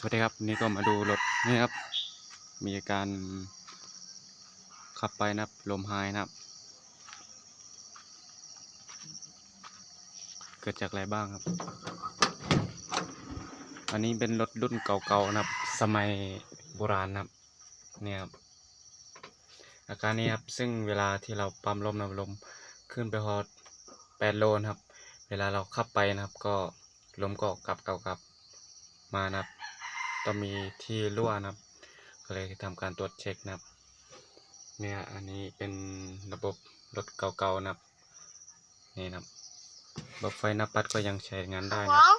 สวัสดีครับนี่ก็มาดูรถนี่ครับ มีอาการขับไปนะครับลมหายนะครับ เกิดจากอะไรบ้างครับ อันนี้เป็นรถรุ่นเก่าๆนะครับ สมัยโบราณนะครับเนี่ยครับอาการนี้ครับซึ่งเวลาที่เราปั๊มลมนะลมขึ้นไปฮอดแปดโลนะครับ เวลาเราขับไปนะครับ ก็ลมก็กลับเก่ากลับมานะครับ ต้องมีที่รั่วนะครับ ก็เลยทำการตรวจเช็คนะครับ เนี่ยอันนี้เป็นระบบรถเก่าๆนะครับ นี่นะครับระบบไฟหน้าปัดก็ยังใช้งานได้นะครับ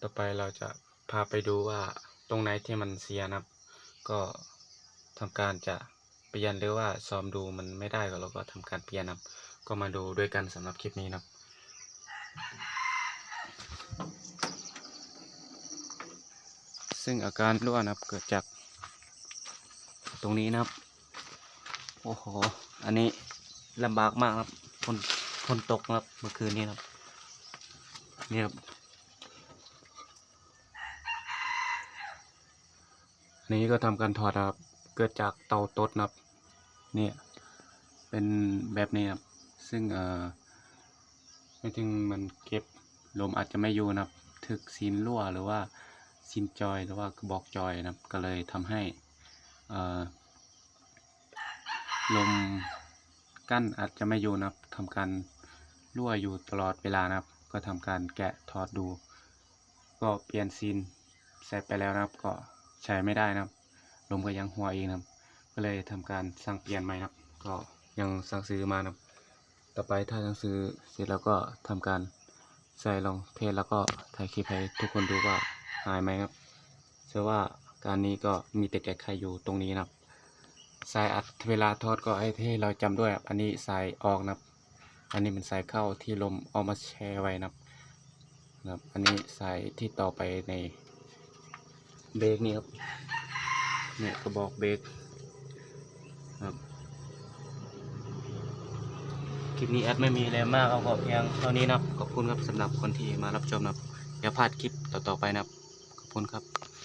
ต่อไปเราจะพาไปดูว่าตรงไหนที่มันเสียนะครับ ก็ทำการจะเปลี่ยนหรือว่าซ้อมดูมันไม่ได้ก็เราก็ทำการเปลี่ยนนะครับ ก็มาดูด้วยกันสำหรับคลิปนี้นะครับ ซึ่งอาการรั่วนะครับเกิดจากตรงนี้นะครับ โอ้โห อันนี้ลำบากมากครับฝนฝนตกครับเมื่อคืนนี้ครับ นี่ครับอันนี้ก็ทำการถอดครับ เกิดจากเตาตดนะครับ เนี่ย เป็นแบบนี้ครับ ซึ่งเอ่อไม่ถึงมันเก็บลมอาจจะไม่อยู่นะครับ ถึกซีนรั่วหรือว่า ซีนจอยหรือว่ากระบอกจอยนะครับก็เลยทำให้ลมกั้นอาจจะไม่อยู่นะครับทำการรั่วอยู่ตลอดเวลานะครับ ก็ทำการแกะถอดดู ก็เปลี่ยนซีนใส่ไปแล้วนะครับ ก็ใช้ไม่ได้นะครับ ลมก็ยังหัวเองนะครับ ก็เลยทำการสั่งเปลี่ยนใหม่นะครับ ก็ยังสั่งซื้อมานะครับ ต่อไปถ้าสั่งซื้อเสร็จแล้วก็ทำการใส่ลองเทสแล้วก็ถ่ายคลิปให้ทุกคนดูว่า หายไหมครับ เชื่อว่าการนี้ก็มีแต่แก้ไขอยู่ตรงนี้นะครับสายอัดเวลาทอดก็ให้ให้เราจำด้วยครับอันนี้สายออกนะครับ อันนี้เป็นสายเข้าที่ลมเอามาแช่ไว้นะครับนะครับ อันนี้สายที่ต่อไปในเบรกนี่ครับเนี่ยกระบอกเบรกครับคลิปนี้แอดไม่มีอะไรมากเอาก็เพียงเท่านี้นะครับขอบคุณครับสำหรับคนที่มารับชมนะครับอย่าพลาดคลิปต่อๆไปนะครับ คุณครับ